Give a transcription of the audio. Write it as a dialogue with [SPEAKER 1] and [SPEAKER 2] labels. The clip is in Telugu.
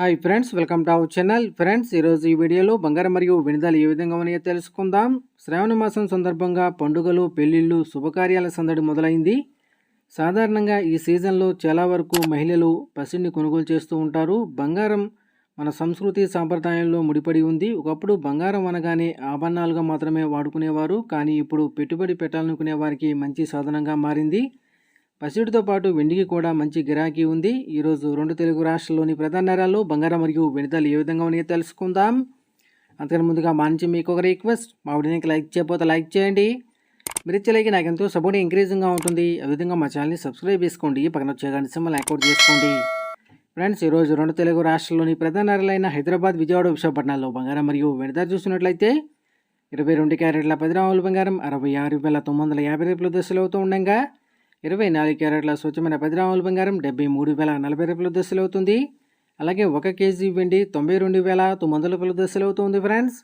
[SPEAKER 1] Hi friends welcome to our channel friends ఈరోజు ఈ వీడియోలో బంగారం మరియు వినిదాలు ఏ విధంగా ఉన్నాయో తెలుసుకుందాం. శ్రావణ మాసం సందర్భంగా పండుగలు పెళ్ళిళ్ళు శుభకార్యాల సందడి మొదలైంది. సాధారణంగా ఈ సీజన్లో చాలా వరకు మహిళలు పసిడిని కొనుగోలు చేస్తూ ఉంటారు. బంగారం మన సంస్కృతి సాంప్రదాయంలో ముడిపడి ఉంది. ఒకప్పుడు బంగారం అనగానే ఆభరణాలుగా మాత్రమే వాడుకునేవారు. కానీ ఇప్పుడు పెట్టుబడి పెట్టాలనుకునే వారికి మంచి సాధనంగా మారింది. పసిడితో పాటు వెండికి కూడా మంచి గిరాకీ ఉంది. ఈరోజు రెండు తెలుగు రాష్ట్రాల్లోని ప్రధాన నగరాల్లో బంగారం మరియు వెనుదలు ఏ విధంగా ఉన్నాయో తెలుసుకుందాం. అంతకన్నా ముందుగా మా నుంచి మీకు ఒక రిక్వెస్ట్. మా వీడియోకి లైక్ చేయకపోతే లైక్ చేయండి. మీరు ఇచ్చే నాకు ఎంతో సపోర్ట్ ఇంక్రీజింగ్గా ఉంటుంది. అదేవిధంగా మా ఛానల్ని సబ్స్క్రైబ్ చేసుకోండి. పక్కన వచ్చే గంట సింబల్ యాక్టివేట్ చేసుకోండి. ఫ్రెండ్స్ ఈరోజు రెండు తెలుగు రాష్ట్రాల్లోని ప్రధాన నగరాలైన హైదరాబాద్ విజయవాడ విశాఖపట్నాల్లో బంగారం మరియు వెనుదలు చూసినట్లయితే ఇరవై రెండు క్యారెట్ల పది రాముల బంగారం అరవై ఆరు వేల తొమ్మిది వందల యాభై రూపాయల దశలు అవుతూ ఉండగా ఇరవై నాలుగు క్యారెట్ల స్వచ్ఛమైన పదిరాముల బంగారం డెబ్బై మూడు వేల నలభై రూపాయల దశలు అవుతుంది. అలాగే ఒక కేజీ వెండి తొంభై రెండు వేల తొమ్మిది వందల రూపాయల దశలు అవుతుంది ఫ్రెండ్స్